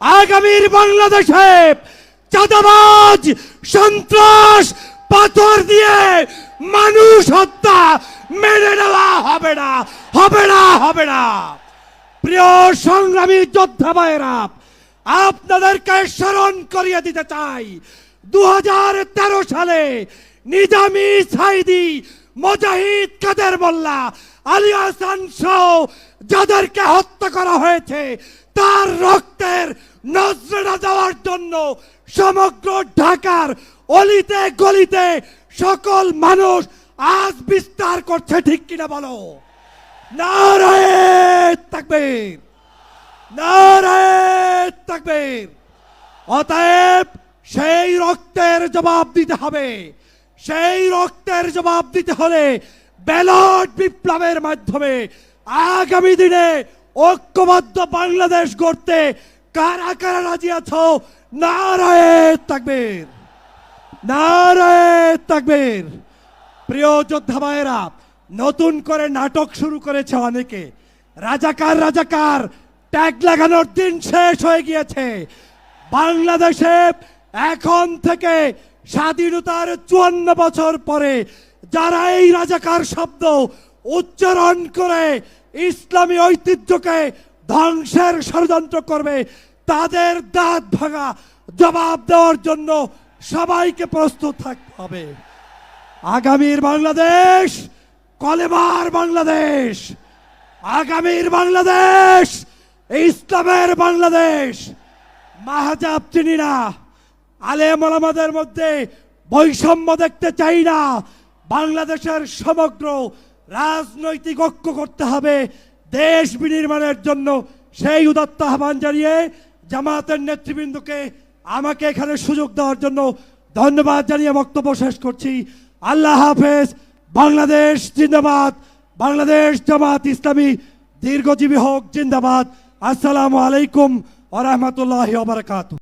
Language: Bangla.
আগামীর বাংলাদেশে চাঁদাবাজ, সন্ত্রাস, পাথর দিয়ে মানুষ হত্যা মেনে নেওয়া হবে না হবে না হবে না। প্রিয় সংগ্রামী যোদ্ধা ভাইয়েরা, আপনাদেরকে স্মরণ করিয়ে দিতে চাই দু হাজার তেরো সালে নিজামি সাইদি মুজাহিদ কাদের মোল্লা আলী হাসান সহ যাদেরকে হত্যা করা হয়েছে, তার রক্তের নজরা দেওয়ার জন্য সমগ্র ঢাকার অলিতে গলিতে সকল মানুষ আজ বিস্তার করছে, ঠিক কিনা বলো? নারায় তাকবীর। নারায় তাকবীর। অতএব সেই রক্তের জবাব দিতে হবে। সেই রক্তের জবাব দিতে হলে ব্যালট বিপ্লবের মাধ্যমে আগামী দিনে ঐক্যবদ্ধ বাংলাদেশ গড়তে কারা কারা রাজি আছো? নারায় তাকবীর। নারায় তাকবীর। প্রিয় যোদ্ধা ভাইয়েরা, নতুন করে নাটক শুরু করেছে অনেকে। রাজাকার রাজাকার, ট্যাগ লাগানোর দিন শেষ হয়ে গিয়েছে। বাংলাদেশে এখন থেকে স্বাধীনতার চুয়ান্ন বছর পরে যারা এই রাজাকার শব্দ উচ্চারণ করে ইসলামী ঐতিহ্যকে ধ্বংসের ষড়যন্ত্র করবে। তাদের দাঁত ভাঙা জবাব দেওয়ার জন্য সবাইকে প্রস্তুত থাকতে হবে। আগামীর বাংলাদেশ কলেবার বাংলাদেশ। আগামীর বাংলাদেশ, ইসলামের বাংলাদেশ। মাহাজাব চিনি না। আলেম আমাদের মধ্যে বৈষম্য দেখতে চাই না। বাংলাদেশের সমগ্র রাজনৈতিক ঐক্য করতে হবে। দেশ বিনির্মাণের জন্য সেই উদাত্ত আহ্বান জানিয়ে জামাতের নেতৃবৃন্দকে আমাকে এখানে সুযোগ দেওয়ার জন্য ধন্যবাদ জানিয়ে বক্তব্য শেষ করছি। আল্লাহ হাফেজ, বাংলাদেশ জিন্দাবাদ। বাংলাদেশ জামাত ইসলামী দীর্ঘজীবী হোক, জিন্দাবাদ। আসসালামু আলাইকুম আরহামতুল্লাহ বারকাত